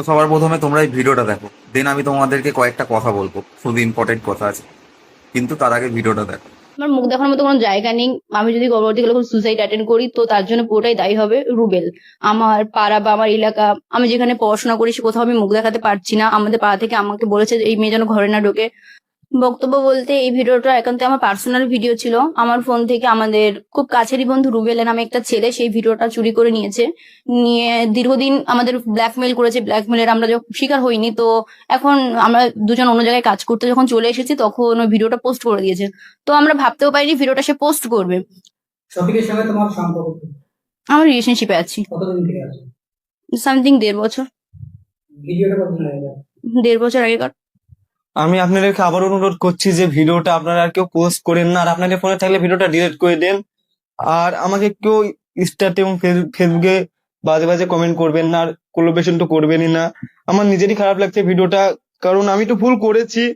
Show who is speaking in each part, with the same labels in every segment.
Speaker 1: তো সবার প্রথমে তোমরা এই ভিডিওটা দেখো। দেন আমি তোমাদেরকে কয়েকটা কথা বলব। খুব ইম্পর্টেন্ট কথা আছে। কিন্তু তার আগে ভিডিওটা দেখো।
Speaker 2: আমার মুখ দেখার মতো কোনো জায়গা নেই। আমি যদি গর্ভবতী গেলে সুসাইড অ্যাটেন্ড করি, তো তার জন্য পুরোটাই দায়ী হবে রুবেল। আমার পাড়া বা আমার এলাকা, আমি যেখানে পড়াশোনা করি, সে কোথাও আমি মুখ দেখাতে পারছি না। আমাদের পাড়া থেকে আমাকে বলেছে এই মেয়ে যেন ঘরে না ঢোকে। বক্তব্য বলতে এই ভিডিওটা একান্ত আমার পার্সোনাল ভিডিও ছিল। আমার ফোন থেকে আমাদের খুব কাছেরই বন্ধু রুবেলের নামে একটা ছেলে সেই ভিডিওটা চুরি করে নিয়েছে। নিয়ে দীর্ঘদিন আমাদের ব্ল্যাকমেল করেছে। ব্ল্যাকমেলের আমরা যখন শিকার হইনি তো এখন আমরা দুজন অন্য জায়গায় কাজ করতে যখন চলে এসেছি তখন ওই ভিডিওটা পোস্ট করে দিয়েছে। তো আমরা ভাবতেও পারিনি ভিডিওটা সে পোস্ট করবে।
Speaker 3: শফিকের সঙ্গে তোমার সম্পর্ক?
Speaker 2: আমরা রিলেশনশিপে আছি।
Speaker 3: কতদিন থেকে আছে?
Speaker 2: সামথিং দেড় বছর।
Speaker 3: ভিডিওটা কতদিন গেল
Speaker 2: দেড় বছর আগেকার।
Speaker 4: আমি আপনাদেরকে আবার অনুরোধ করছি যে ভিডিওটা আপনারা আর কেউ পোস্ট করেন না, আর আপনাদের ফোনে থাকলে ভিডিওটা ডিলিট করে দেন। আর আমাকে কেউ ইনস্টাতে এবং ফেস- ফেসবুকে বাজে বাজে কমেন্ট করবেন না, আর কোলোবেশন তো করবেনই না। আমার নিজেরই খারাপ লাগছে ভিডিওটা, কারণ আমি তো ভুল করেছি।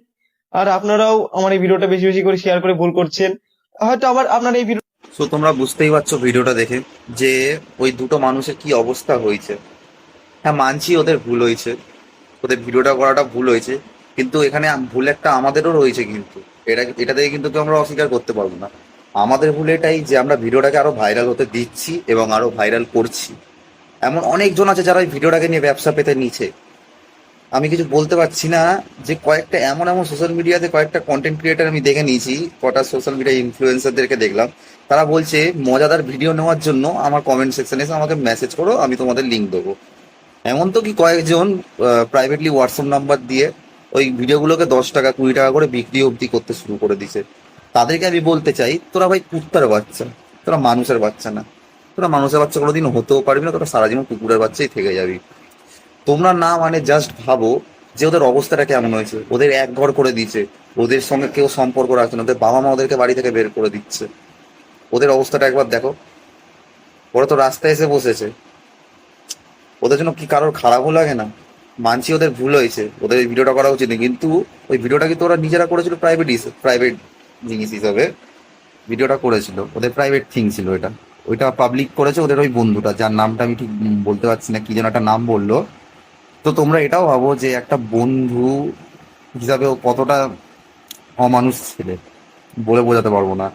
Speaker 4: আর আপনারাও আমার এই ভিডিওটা বেশি বেশি করে শেয়ার করে ভুল করছেন। হয়তো আবার আপনার এই ভিডিও
Speaker 1: সো তোমরা বুঝতেই পারছ ভিডিওটা দেখে যে ওই দুটো মানুষের কি অবস্থা হয়েছে। হ্যাঁ মানছি ওদের ভুল হয়েছে। ওদের ভিডিওটা করাটা ভুল হয়েছে। কিন্তু এখানে ভুল একটা আমাদেরও রয়েছে কিন্তু। এটা এটা থেকে কিন্তু আমরা অস্বীকার করতে পারব না। আমাদের ভুল এটাই যে আমরা ভিডিওটাকে আরও ভাইরাল হতে দিচ্ছি এবং আরও ভাইরাল করছি। এমন অনেকজন আছে যারা এই ভিডিওটাকে নিয়ে ব্যবসা পেতে নিচ্ছে আমি কিছু বলতে পারছি না যে কয়েকটা, এমন এমন সোশ্যাল মিডিয়াতে কয়েকটা কন্টেন্ট ক্রিয়েটার আমি দেখে নিয়েছি, কটা সোশ্যাল মিডিয়া ইনফ্লুয়েন্সারদেরকে দেখলাম। তারা বলছে, মজাদার ভিডিও নেওয়ার জন্য আমার কমেন্ট সেকশনে এসে আমাকে মেসেজ করো, আমি তোমাদের লিঙ্ক দেবো। এমন তো কি কয়েকজন প্রাইভেটলি হোয়াটসঅ্যাপ নাম্বার দিয়ে ওই ভিডিওগুলোকে দশ টাকা, কুড়ি টাকা করে বিক্রি অবধি করতে শুরু করে দিছে। তাদেরকে আমি বলতে চাই, তোরা ভাই কুত্তার বাচ্চা, তোরা মানুষের বাচ্চা না। তোরা মানুষের বাচ্চা কোনোদিন হতেও পারবি না, তোরা সারা জীবন কুকুরের বাচ্চাই থেকে যাবি। তোমরা না মানে জাস্ট ভাবো যে ওদের অবস্থাটা কেমন হয়েছে। ওদের এক ঘর করে দিয়েছে, ওদের সঙ্গে কেউ সম্পর্ক রাখছে না, ওদের বাবা মা ওদেরকে বাড়ি থেকে বের করে দিচ্ছে। ওদের অবস্থাটা একবার দেখো। ওরা তো রাস্তায় এসে বসেছে। ওদের জন্য কি কারোর খারাপও লাগে না? মানছি ওদের ভুল হয়েছে। ওদের ভিডিওটা করা উচিত কিন্তু ওই ভিডিওটা কিন্তু ওরা নিজেরা করেছিল প্রাইভেট প্রাইভেট জিনিস হিসাবে। ভিডিওটা করেছিল। ওদের প্রাইভেট থিং ছিল এটা। ওইটা পাবলিক করেছে ওদের ওই বন্ধুটা, যার নামটা আমি ঠিক বলতে পারছি না, কি যেন একটা নাম বলল। তো তোমরা এটাও ভাবো যে একটা বন্ধু হিসাবে ও কতটা অমানুষ ছেলে বলে বোঝাতে পারব না।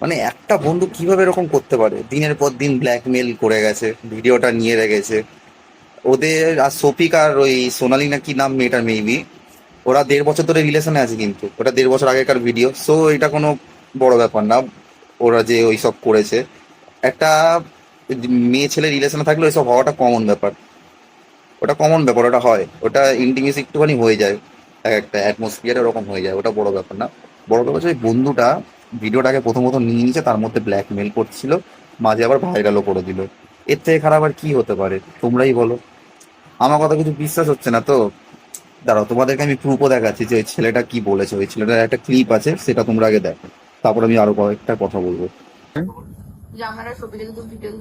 Speaker 1: মানে একটা বন্ধু কীভাবে এরকম করতে পারে? দিনের পর দিন ব্ল্যাকমেল করে গেছে, ভিডিওটা নিয়ে রেখেছে। ওদের আর সফিক আর ওই সোনালি না কি নাম মেয়েটার মেবি ওরা দেড় বছর ধরে রিলেশনে আছে কিন্তু, ওটা দেড় বছর আগেকার ভিডিও সো এটা কোনো বড় ব্যাপার না, ওরা যে ওই সব করেছে। একটা মেয়ে ছেলে রিলেশনে থাকলে ওইসব হওয়াটা কমন ব্যাপার। ওটা কমন ব্যাপার, ওটা হয়। ওটা ইন্টিমেসি একটুখানি হয়ে যায়, এক একটা অ্যাটমসফিয়ার ওরকম হয়ে যায়, ওটা বড় ব্যাপার না। বড় ব্যাপার হচ্ছে ওই বন্ধুটা ভিডিওটাকে প্রথমত নিয়ে নিয়েছে, তার মধ্যে ব্ল্যাকমেল করছিল, মাঝে আবার ভাইরালও করে দিল। এর থেকে খারাপ আর কি হতে পারে, তোমরাই বলো। আমার কথা কিছু বিশ্বাস হচ্ছে না তো দাঁড়াও তোমাদেরকে আমি প্রুফও দেখাচ্ছি যে ওই ছেলেটা কি বলেছে। ওই ছেলেটার একটা ক্লিপ আছে সেটা তোমরা আগে দেখো। তারপর আমি আরও কয়েকটা কথা বলব।
Speaker 2: যে আমরা ভিডিও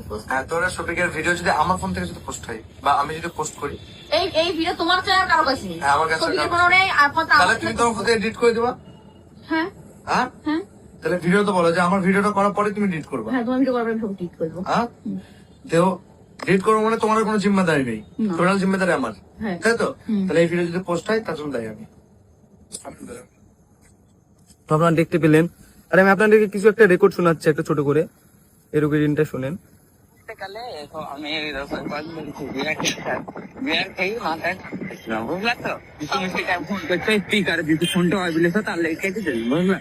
Speaker 2: পোস্ট
Speaker 5: হ্যাঁ তোরা শফিকের ভিডিও যদি আমার ফোন থেকে যদি পোস্ট হয় বা আমি যদি পোস্ট করি।
Speaker 2: এই এই ভিডিও তোমার চ্যানেল কারও কাছে নেই।
Speaker 5: হ্যাঁ, আমার কাছে
Speaker 2: ছবির কারও নেই আর
Speaker 5: তাহলে তুমি তোমার ফোনে এডিট করে দিবা?
Speaker 2: হ্যাঁ।
Speaker 5: হ্যাঁ?
Speaker 2: হ্যাঁ।
Speaker 5: তাহলে ভিডিও তো বলো যে আমার ভিডিওটা করার পরে তুমি এডিট করবা।
Speaker 2: হ্যাঁ তোমার ভিডিও করার পরে ছবি ঠিক করব
Speaker 5: হ্যাঁ? তো এডিট করব মানে তোমার কোনো জিম্মেদারি নেই। টোটাল জিম্মেদারি আমার।
Speaker 2: হ্যাঁ।
Speaker 5: তাই তো? তাহলে এই ভিডিও যদি পোস্ট হয় তার জন্য দায়ী আমি। তো আপনারা দেখতে পেলেন। আর আমি আপনাদেরকে কিছু একটা রেকর্ড শোনাচ্ছি একটা ছোট করে। এই রেকর্ডিংটা শুনেন।
Speaker 6: কালে তো আমি বিরাট খেয়ে মাথায় বুঝলা তো? তুমি সেটা ফোন করছ স্পিকার ফোনটা হয় বলে তো তাহলে কেটে দেবে বুঝলা?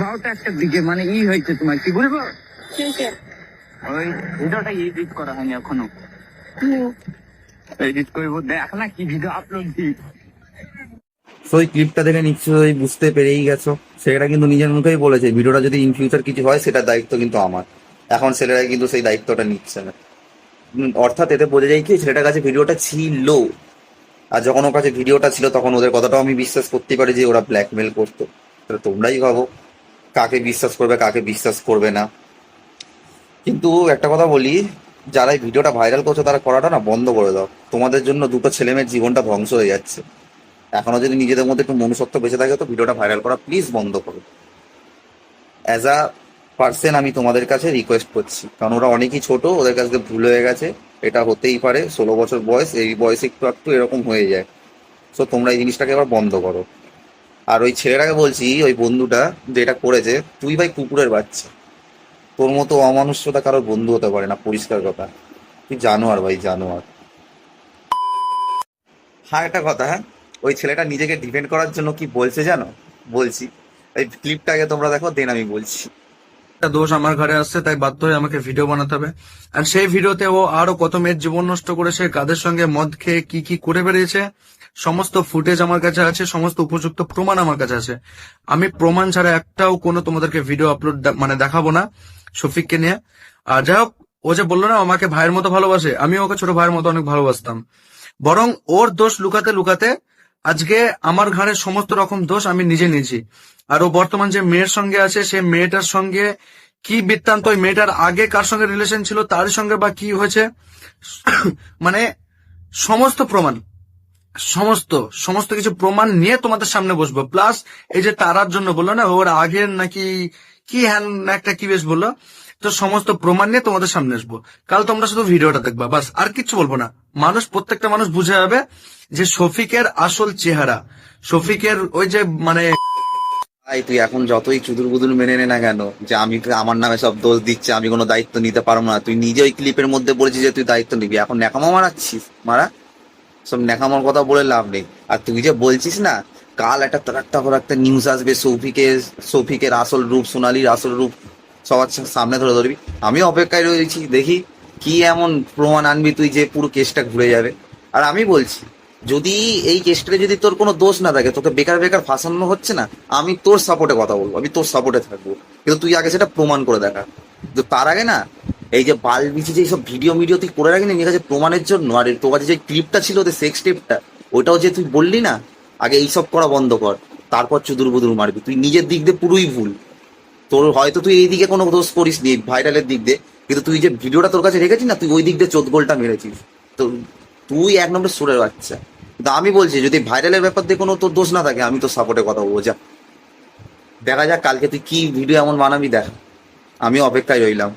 Speaker 6: বারোটা একটার দিকে মানে ই হয়েছে তোমার কি বলব ওই ভিডিওটা এডিট করা হয়নি এখনও এডিট করব দেখ না কি ভিডিও আপলোড দিই
Speaker 1: সো ক্লিপটা দেখে নিশ্চয়ই বুঝতে পেরেই গেছো। সেটা কিন্তু নিজের মুখেই বলেছে ভিডিওটা যদি ইন ফিউচার কিছু হয়, সেটার দায়িত্ব কিন্তু আমার। এখন ছেলেরা কিন্তু সেই দায়িত্বটা নিচ্ছে না। অর্থাৎ এতে বোঝা যায় কি, ছেলেটার কাছে ভিডিওটা ছিল। আর যখন ওর কাছে ভিডিওটা ছিল, তখন ওদের কথাটাও আমি বিশ্বাস করতে পারি যে ওরা ব্ল্যাকমেল করতো। তাহলে তোমরাই ভাবো, কাকে বিশ্বাস করবে, কাকে বিশ্বাস করবে না। কিন্তু একটা কথা বলি, যারা এই ভিডিওটা ভাইরাল করছ, তারা করাটা না বন্ধ করে দাও। তোমাদের জন্য দুটো ছেলেমেয়ের জীবনটা ধ্বংস হয়ে যাচ্ছে। এখনও যদি নিজেদের মধ্যে একটু মনুষ্যত্ব বেঁচে থাকে, তো ভিডিওটা ভাইরাল করা প্লিজ বন্ধ করো। অ্যাজ আ পার্সন আমি তোমাদের কাছে রিকোয়েস্ট করছি। কারণ ওরা অনেকই ছোট, ওদের কাছে ভুল হয়ে গেছে, এটা হতেই পারে, ষোলো বছর বয়স, এই বয়সে একটু একটু এরকম হয়ে যায়। সো তোমরা এই জিনিসটাকে এবার বন্ধ করো। আর ওই ছেলেটাকে বলছি, ওই বন্ধুটা যেটা করেছে, তুই ভাই কুকুরের বাচ্চা। তোর মতো অমানুষ্যতা কারোর বন্ধু হতে পারে না, পরিষ্কার কথা। তুই জানোয়ার ভাই, জানোয়ার। হ্যাঁ একটা কথা হ্যাঁ? ওই ছেলেটা নিজেকে ডিফেন্ড করার জন্য কি বলছে জানো? বলছি। এই ক্লিপটাকে তোমরা দেখো দেন আমি বলছি।
Speaker 7: একটা দোষ আমার ঘরে আসছে, তাই বাধ্য হয়ে আমাকে ভিডিও বানাতে হবে। আর সেই ভিডিওতে ও আরও কত মেয়ের জীবন নষ্ট করেছে, কাদের সঙ্গে মদ খেয়ে কি কি করে বেরিয়েছে, সমস্ত ফুটেজ আমার কাছে আছে, সমস্ত উপযুক্ত প্রমাণ আমার কাছে আছে। আমি প্রমাণ ছাড়া একটাও কোনো তোমাদেরকে ভিডিও আপলোড মানে দেখাবো না, শফিককে নিয়ে। আর যাই হোক, ও যে বলল না, আমাকে ভাইয়ের মতো ভালোবাসে, আমি ওকে ছোট ভাইয়ের মতো অনেক ভালোবাসতাম। বরং ওর দোষ লুকাতে লুকাতে আজকে আমার ঘাড়ে সমস্ত রকম দোষ আমি নিজে নিয়েছি। আর ও বর্তমান যে মেয়ের সঙ্গে আছে, সে মেয়েটার সঙ্গে কি বৃত্তান্ত, ওই মেয়েটার আগে কার সঙ্গে রিলেশন ছিল তার সঙ্গে বা কি হয়েছে মানে সমস্ত প্রমাণ, সমস্ত সমস্ত কিছু প্রমাণ নিয়ে তোমাদের সামনে বসবো। প্লাস এই যে তারার জন্য বলল না, ওর আগের নাকি কি হ্যান, একটা কি বেশ বলল তো সমস্ত প্রমাণ নিয়ে তোমাদের সামনে আসব। কাল তোমরা শুধু ভিডিওটা দেখবা, বাস, আর কিচ্ছু বলব না। মানুষ, প্রত্যেকটা মানুষ বুঝে যাবে যে শফিকের আসল চেহারা। শফিকের ওই যে মানে
Speaker 1: ভাই, তুই এখন যতই চুদুর বুদুর মেনে নে না কেন, যে আমি আমার নামে সব দোষ দিচ্ছে, আমি কোনো দায়িত্ব নিতে পারব না। তুই নিজে ওই ক্লিপের মধ্যে বলেছিস যে তুই দায়িত্ব নিবি, এখন ন্যাকামা মারাচ্ছিস, মারা? সব ন্যাকামার কথা বলে লাভ নেই। আর তুই যে বলছিস না, কাল একটা তারাক্তা করে একটা নিউজ আসবে সৌফিকের সৌফিকের আসল রূপ, সোনালির আসল রূপ সবার সামনে ধরে ধরবি। আমি অপেক্ষায় রয়েছি, দেখি কি এমন প্রমাণ আনবি তুই যে পুরো কেসটা ঘুরে যাবে। আর আমি বলছি, যদি এই কেসটাতে যদি তোর কোনো দোষ না থাকে, তোকে বেকার বেকার ফাঁসানো হচ্ছে না, আমি তোর সাপোর্টে কথা বলব, আমি তোর সাপোর্টে থাকব। কিন্তু তুই আগে সেটা প্রমাণ করে দেখা। তো তার আগে না, এই যে বাল বিচি যে সব ভিডিও মিডিও তুই করে রাখিনি কাছে প্রমাণের জন্য, আর তোর কাছে যে ক্লিপটা ছিল সেক্স টেপটা ওটাও যে তুই বললি না, আগে এইসব করা বন্ধ কর, তারপর চুদুর বুদুর মারবি। তুই নিজের দিক দিয়ে পুরোই ভুল। তোর হয়তো তুই এই দিকে কোনো দোষ করিস নি ভাইরালের দিক দিয়ে, কিন্তু তুই যে ভিডিওটা তোর কাছে রেখেছিস না, তুই ওই দিক দিয়ে চোদ্দ গোলটা মেরেছিস। তো তুই এক নম্বর সুরের বাচ্চা। কিন্তু আমি বলছি, যদি ভাইরালের ব্যাপার দিয়ে কোনো তোর দোষ না থাকে, আমি তোর সাপোর্টে কথা বলব। যা, দেখা যাক কালকে তুই কি ভিডিও এমন বানাবি দেখ। আমি অপেক্ষায় রইলাম।